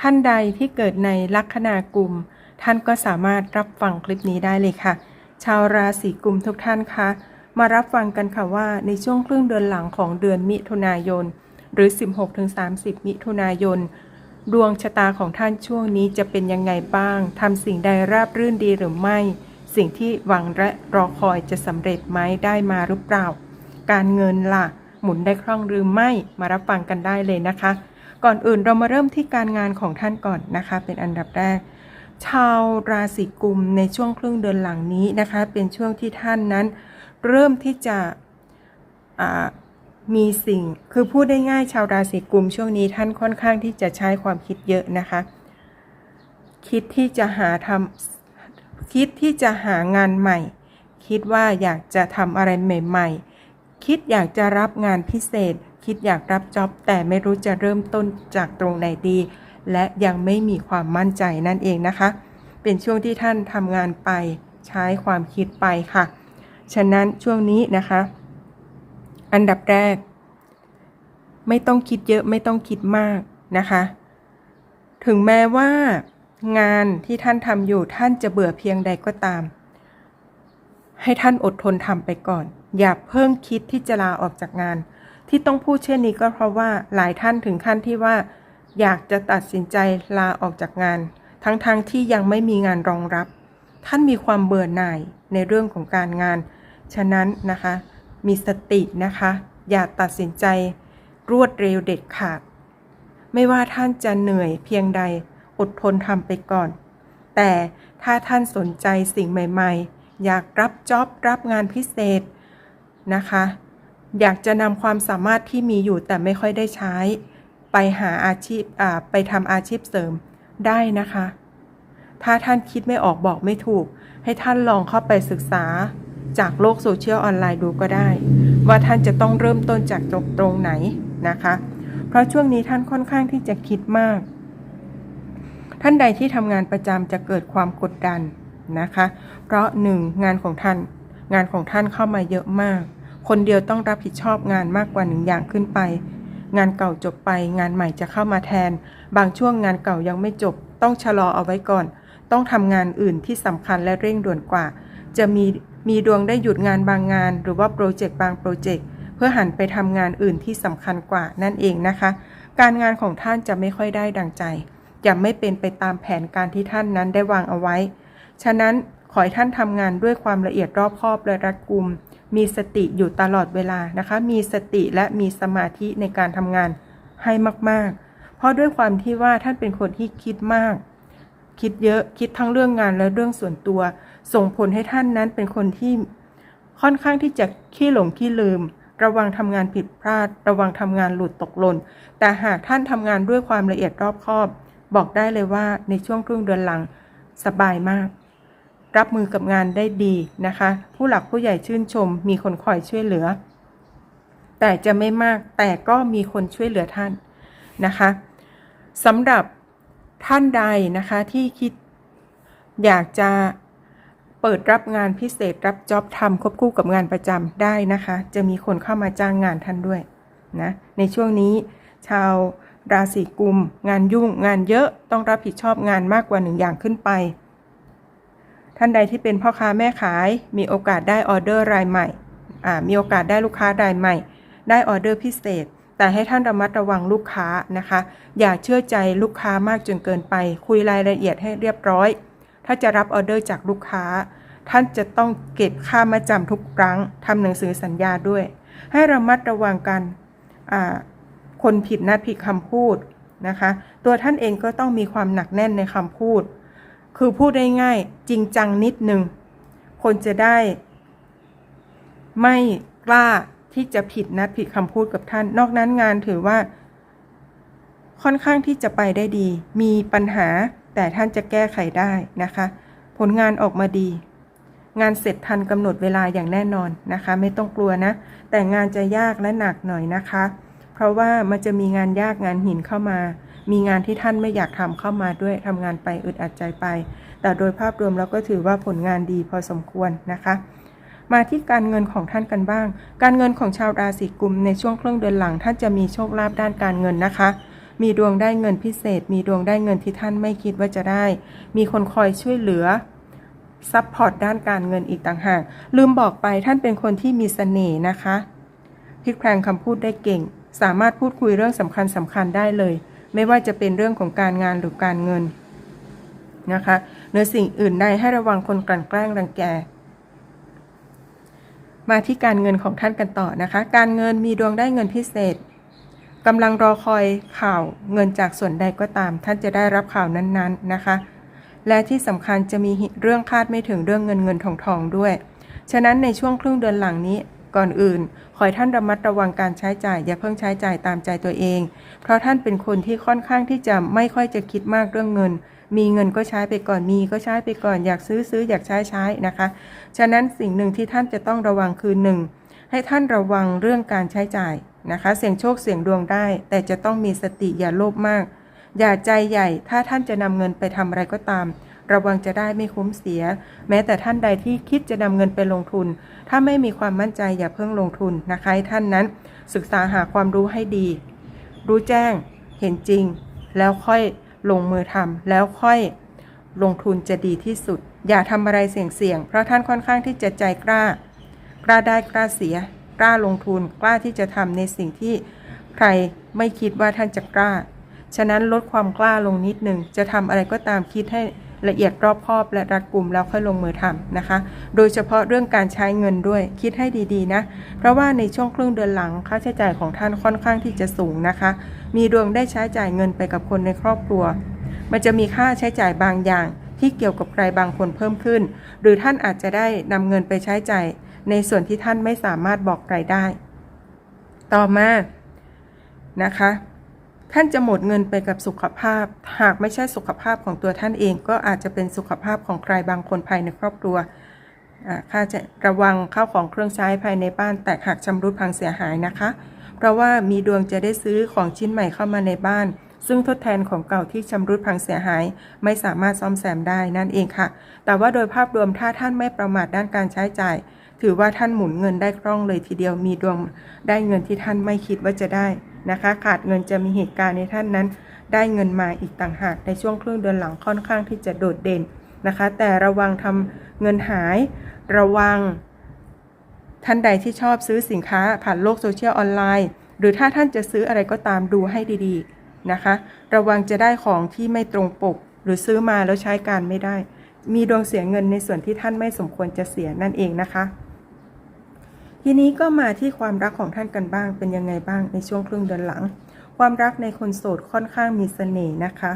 ท่านใดที่เกิดในลัคนากุม ท่านก็สามารถรับฟังคลิปนี้ได้เลยค่ะ ชาวราศีกุมทุกท่านคะมารับฟังกันค่ะว่าในช่วงครึ่งเดือนหลังของเดือนมิถุนายน หรือ 16-30 มิถุนายน ดวงชะตาของท่านช่วงนี้จะเป็นยังไงบ้างทำสิ่งใดราบรื่นดีหรือไม่ สิ่งที่หวังและรอคอยจะสำเร็จไหมได้มาหรือเปล่า การเงินล่ะ หมุนได้คล่องหรือไม่มารับฟังกันได้เลยนะคะ ก่อนอื่นเรามาเริ่มที่การงานของท่านก่อนนะคะ เป็นอันดับแรก ชาวราศีกุมในช่วงครึ่งเดือนหลังนี้นะคะ เป็นช่วงที่ท่านนั้น เริ่มที่จะมีสิ่ง คือพูดได้ง่ายชาวราศีกุมช่วงนี้ท่านค่อนข้างที่จะใช้ความคิดเยอะนะคะ คิดที่จะหาทำคิดที่จะหางานใหม่ คิดว่าอยากจะทำอะไรใหม่ ๆ คิดอยากจะรับงานพิเศษ คิดอยากรับจ็อบแต่ไม่รู้จะเริ่มต้นจากตรงไหนดี และยังไม่มีความมั่นใจนั่นเองนะคะ เป็นช่วงที่ท่านทำงานไปใช้ความคิดไปค่ะ ฉะนั้นช่วงนี้นะคะ อันดับแรก ไม่ต้องคิดเยอะไม่ต้องคิดมากนะคะ ถึงแม้ว่างานที่ท่านทำอยู่ท่านจะเบื่อเพียงใดก็ตาม ให้ท่านอดทนทำไปก่อน อย่าเพิ่งคิดที่จะลาออกจากงาน ที่ต้องพูดเช่นนี้ก็เพราะว่าหลายท่านถึงขั้นที่ว่า อยากจะตัดสินใจลาออกจากงาน ทั้งๆทที่ยังไม่มีงานรองรับ ท่านมีความเบื่อหน่ายในเรื่องของการงาน ฉะนั้นนะคะ มีสตินะคะ อย่าตัดสินใจ รวดเร็วเด็ดขาด ไม่ว่าท่านจะเหนื่อยเพียงใดอดทนทำไปก่อน แต่ถ้าท่านสนใจสิ่งใหม่ ๆ อยากรับจ็อบรับงานพิเศษนะคะ อยากจะนำความสามารถที่มีอยู่แต่ไม่ค่อยได้ใช้ ไปหาอาชีพไปทำอาชีพเสริมได้นะคะ ถ้าท่านคิดไม่ออกบอกไม่ถูก ให้ท่านลองเข้าไปศึกษาจากโลกโซเชียลออนไลน์ดูก็ได้ ว่าท่านจะต้องเริ่มต้นจากตรงตรงไหนนะคะ เพราะช่วงนี้ท่านค่อนข้างที่จะคิดมาก ท่านใดที่ทำงานประจำจะเกิดความกดดันนะคะ เพราะหนึ่งงานของท่านงานของท่านเข้ามาเยอะมาก คนเดียวต้องรับผิดชอบงานมากกว่าหนึ่งอย่างขึ้นไป งานเก่าจบไป งานใหม่จะเข้ามาแทน บางช่วงงานเก่ายังไม่จบ ต้องชะลอเอาไว้ก่อน ต้องทำงานอื่นที่สำคัญและเร่งด่วนกว่า จะมีมีดวงได้หยุดงานบางงาน หรือว่าโปรเจกต์บางโปรเจกต์เพื่อหันไปทำงานอื่นที่สำคัญกว่านั่นเองนะคะ การงานของท่านจะไม่ค่อยได้ดังใจจะไม่เป็นไปตามแผนการที่ท่านนั้นได้วางเอาไว้ ฉะนั้นขอให้ท่านทำงานด้วยความละเอียดรอบคอบและรัดกุม มีสติอยู่ตลอดเวลานะคะ มีสติและมีสมาธิในการทำงานให้มาก ๆ เพราะด้วยความที่ว่าท่านเป็นคนที่คิดมาก คิดเยอะคิดทั้งเรื่องงานและเรื่องส่วนตัว ส่งผลให้ท่านนั้นเป็นคนที่ค่อนข้างที่จะขี้หลงขี้ลืม ระวังทำงานผิดพลาด ระวังทำงานหลุดตกหล่นแต่หากท่านทำงานด้วยความละเอียดรอบคอบ บอกได้เลยว่าในช่วงครึ่งเดือนหลังสบายมาก รับมือกับงานได้ดีนะคะ ผู้หลักผู้ใหญ่ชื่นชม มีคนคอยช่วยเหลือ แต่จะไม่มากแต่ก็มีคนช่วยเหลือท่านนะคะสำหรับท่านใดนะคะที่คิดอยากจะเปิดรับงานพิเศษรับจ็อบทำควบคู่กับงานประจำได้นะคะ จะมีคนเข้ามาจ้างงานท่านด้วยนะในช่วงนี้ชาวราศีกุม งานยุ่งงานเยอะต้องรับผิดชอบงานมากกว่าหนึ่งอย่างขึ้นไป ท่านใดที่เป็นพ่อค้าแม่ขาย มีโอกาสได้ออเดอร์รายใหม่มีโอกาสได้ลูกค้ารายใหม่ ได้ออเดอร์พิเศษ แต่ให้ท่านระมัดระวังลูกค้านะคะ อย่าเชื่อใจลูกค้ามากจนเกินไป คุยรายละเอียดให้เรียบร้อย ถ้าจะรับออเดอร์จากลูกค้า ท่านจะต้องเก็บค่ามาจำทุกครั้งทำหนังสือสัญญาด้วย ให้ระมัดระวังกันคนผิดนัดผิดคำพูดนะคะ ตัวท่านเองก็ต้องมีความหนักแน่นในคำพูด คือพูดได้ง่ายจริงจังนิดนึง คนจะได้ ไม่กล้าที่จะผิดนัดผิดคำพูดกับท่าน นอกนั้นงานถือว่า ค่อนข้างที่จะไปได้ดี มีปัญหาแต่ท่านจะแก้ไขได้นะคะ ผลงานออกมาดี งานเสร็จทันกำหนดเวลาอย่างแน่นอนนะคะ ไม่ต้องกลัวนะ แต่งานจะยากและหนักหน่อยนะคะ เพราะว่ามันจะมีงานยากงานหินเข้ามา มีงานที่ท่านไม่อยากทำเข้ามาด้วยทำงานไปอึดอัดใจไป แต่โดยภาพรวมเราก็ถือว่าผลงานดีพอสมควรนะคะมาที่การเงินของท่านกันบ้าง การเงินของชาวราศีกุมในช่วงครึ่งเดือนหลังท่านจะมีโชคลาภด้านการเงินนะคะ มีดวงได้เงินพิเศษ มีดวงได้เงินที่ท่านไม่คิดว่าจะได้ มีคนคอยช่วยเหลือซัพพอร์ตด้านการเงินอีกต่างหาก ลืมบอกไปท่านเป็นคนที่มีเสน่ห์นะคะพลิกแพลงคำพูดได้เก่ง สามารถพูดคุยเรื่องสำคัญสำคัญได้เลย ไม่ว่าจะเป็นเรื่องของการงานหรือการเงินนะคะเนื้อสิ่งอื่นใดให้ระวังคนกลั่นแกล้งรังแก มาที่การเงินของท่านกันต่อนะคะ การเงินมีดวงได้เงินพิเศษกำลังรอคอยข่าวเงินจากส่วนใดก็ตาม ท่านจะได้รับข่าวนั้นๆนะคะ และที่สำคัญจะมีเรื่องคาดไม่ถึงเรื่องเงินเงินทองทองด้วย ฉะนั้นในช่วงครึ่งเดือนหลังนี้ ก่อนอื่น ขอให้ท่านระมัดระวังการใช้จ่าย อย่าเพิ่งใช้จ่ายตามใจตัวเอง เพราะท่านเป็นคนที่ค่อนข้างที่จะไม่ค่อยจะคิดมากเรื่องเงิน มีเงินก็ใช้ไปก่อนมีก็ใช้ไปก่อนอยากซื้อซื้ออยากใช้ใช้นะคะ ฉะนั้นสิ่งหนึ่งที่ท่านจะต้องระวังคือหนึ่งให้ท่านระวังเรื่องการใช้จ่ายนะคะ เสี่ยงโชคเสี่ยงดวงได้ แต่จะต้องมีสติอย่าโลภมาก อย่าใจใหญ่ ถ้าท่านจะนำเงินไปทำอะไรก็ตาม ระวังจะได้ไม่คุ้มเสีย แม้แต่ท่านใดที่คิดจะนำเงินไปลงทุน ถ้าไม่มีความมั่นใจอย่าเพิ่งลงทุนนะคะท่านนั้น ศึกษาหาความรู้ให้ดี รู้แจ้งเห็นจริง แล้วค่อยลงมือทำแล้วค่อยลงทุนจะดีที่สุด อย่าทำอะไรเสี่ยงๆเพราะท่านค่อนข้างที่จะใจกล้า กล้าได้กล้าเสีย กล้าลงทุน กล้าที่จะทำในสิ่งที่ใครไม่คิดว่าท่านจะกล้า ฉะนั้นลดความกล้าลงนิดหนึ่ง จะทำอะไรก็ตามคิดให้ ละเอียดรอบคอบและรัดกุมแล้วค่อยลงมือทำนะคะ โดยเฉพาะเรื่องการใช้เงินด้วยคิดให้ดีๆนะ เพราะว่าในช่วงครึ่งเดือนหลังค่าใช้จ่ายของท่านค่อนข้างที่จะสูงนะคะ มีดวงได้ใช้จ่ายเงินไปกับคนในครอบครัว มันจะมีค่าใช้จ่ายบางอย่าง ที่เกี่ยวกับใครบางคนเพิ่มขึ้น หรือท่านอาจจะได้นำเงินไปใช้จ่ายในส่วนที่ท่านไม่สามารถบอกใครได้ ต่อมานะคะ ท่านจะหมดเงินไปกับสุขภาพ หากไม่ใช่สุขภาพของตัวท่านเอง ก็อาจจะเป็นสุขภาพของใครบางคนภายในครอบครัวค่าจะระวังข้าวของเครื่องใช้ภายในบ้านแตกหักชำรุดพังเสียหายนะคะ เพราะว่ามีดวงจะได้ซื้อของชิ้นใหม่เข้ามาในบ้าน ซึ่งทดแทนของเก่าที่ชำรุดพังเสียหาย ไม่สามารถซ่อมแซมได้นั่นเองค่ะ แต่ว่าโดยภาพรวมถ้าท่านไม่ประมาทด้านการใช้จ่าย ถือว่าท่านหมุนเงินได้คล่องเลยทีเดียวมีดวงได้เงินที่ท่านไม่คิดว่าจะได้นะคะ ขาดเงินจะมีเหตุการณ์ในท่านนั้น ได้เงินมาอีกต่างหากในช่วงครึ่งเดือนหลังค่อนข้างที่จะโดดเด่นนะคะ แต่ระวังทำเงินหาย ระวัง ท่านใดที่ชอบซื้อสินค้าผ่านโลกโซเชียลออนไลน์ หรือถ้าท่านจะซื้ออะไรก็ตามดูให้ดีๆนะคะ ระวังจะได้ของที่ไม่ตรงปก หรือซื้อมาแล้วใช้การไม่ได้ มีดวงเสียเงินในส่วนที่ท่านไม่สมควรจะเสียนั่นเองนะคะ ทีนี้ก็มาที่ความรักของท่านกันบ้างเป็นยังไงบ้างในช่วงครึ่งเดือนหลัง ความรักในคนโสดค่อนข้างมีเสน่ห์นะคะ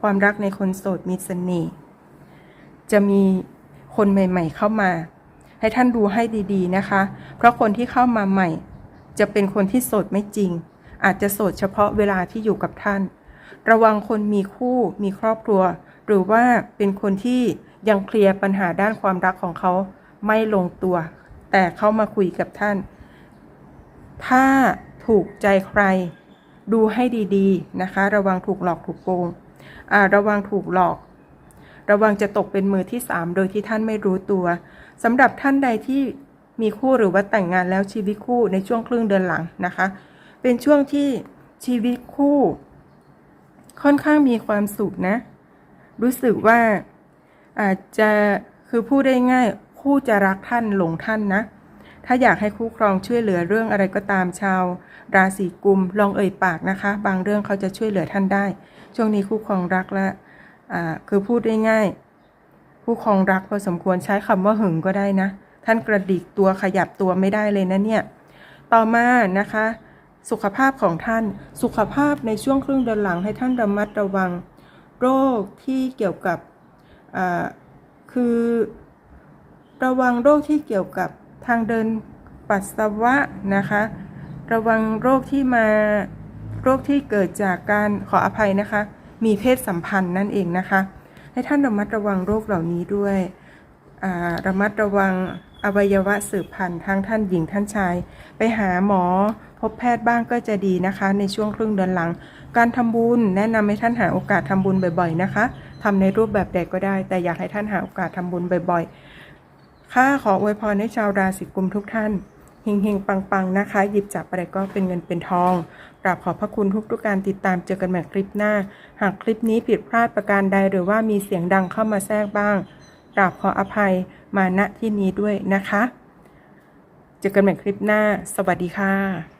ความรักในคนโสดมีเสน่ห์จะมีคนใหม่ ๆ เข้ามา ให้ท่านดูให้ดีๆนะคะ เพราะคนที่เข้ามาใหม่ จะเป็นคนที่โสดไม่จริง อาจจะโสดเฉพาะเวลาที่อยู่กับท่าน ระวังคนมีคู่มีครอบครัว หรือว่าเป็นคนที่ยังเคลียร์ปัญหาด้านความรักของเขาไม่ลงตัว แต่เข้ามาคุยกับท่าน ถ้าถูกใจใคร ดูให้ดีๆนะคะ ระวังถูกหลอกถูกโกงอ่าระวังถูกหลอก ระวังจะตกเป็นมือที่สามโดยที่ท่านไม่รู้ตัวสำหรับท่านใดที่มีคู่หรือว่าแต่งงานแล้วชีวิตคู่ในช่วงครึ่งเดือนหลังนะคะ เป็นช่วงที่ชีวิตคู่ ค่อนข้างมีความสุขนะ รู้สึกว่าอาจจะคือพูดได้ง่าย คู่จะรักท่านหลงท่านนะ ถ้าอยากให้คู่ครองช่วยเหลือเรื่องอะไรก็ตามชาว ราศีกุมลองเอ่ยปากนะคะ บางเรื่องเขาจะช่วยเหลือท่านได้ ช่วงนี้คู่ครองรักและอ่าคือพูดได้ง่ายผู้ครองรักพอสมควรใช้คำว่าหึงก็ได้นะ ท่านกระดิกตัวขยับตัวไม่ได้เลยนะเนี่ยต่อมานะคะ สุขภาพของท่านสุขภาพในช่วงครึ่งเดือนหลังให้ท่านระมัดระวัง โรคที่เกี่ยวกับคือ ระวังโรคที่เกี่ยวกับทางเดินปัสสาวะนะคะ ระวังโรคที่มาโรคที่เกิดจากการขออภัยนะคะ มีเพศสัมพันธ์นั่นเองนะคะ ให้ท่านระมัดระวังโรคเหล่านี้ด้วยระมัดระวังอวัยวะสืบพันธุ์ทั้งท่านหญิงท่านชาย ไปหาหมอพบแพทย์บ้างก็จะดีนะคะ ในช่วงครึ่งเดือนหลัง การทำบุญแนะนำให้ท่านหาโอกาสทำบุญบ่อย ๆนะคะทำในรูปแบบใดก็ได้ แต่อยากให้ท่านหาโอกาสทำบุญบ่อย ๆ ข้าขออวยพรให้ชาวราศีกุมทุกท่านเฮงๆ ปังๆ นะคะ หยิบจับอะไรก็เป็นเงินเป็นทองกราบขอบพระคุณทุกๆการติดตามเจอกันใหม่คลิปหน้า หากคลิปนี้ผิดพลาดประการใดหรือว่ามีเสียงดังเข้ามาแทรกบ้างกราบขออภัยมาณที่นี้ด้วยนะคะ เจอกันใหม่คลิปหน้า สวัสดีค่ะ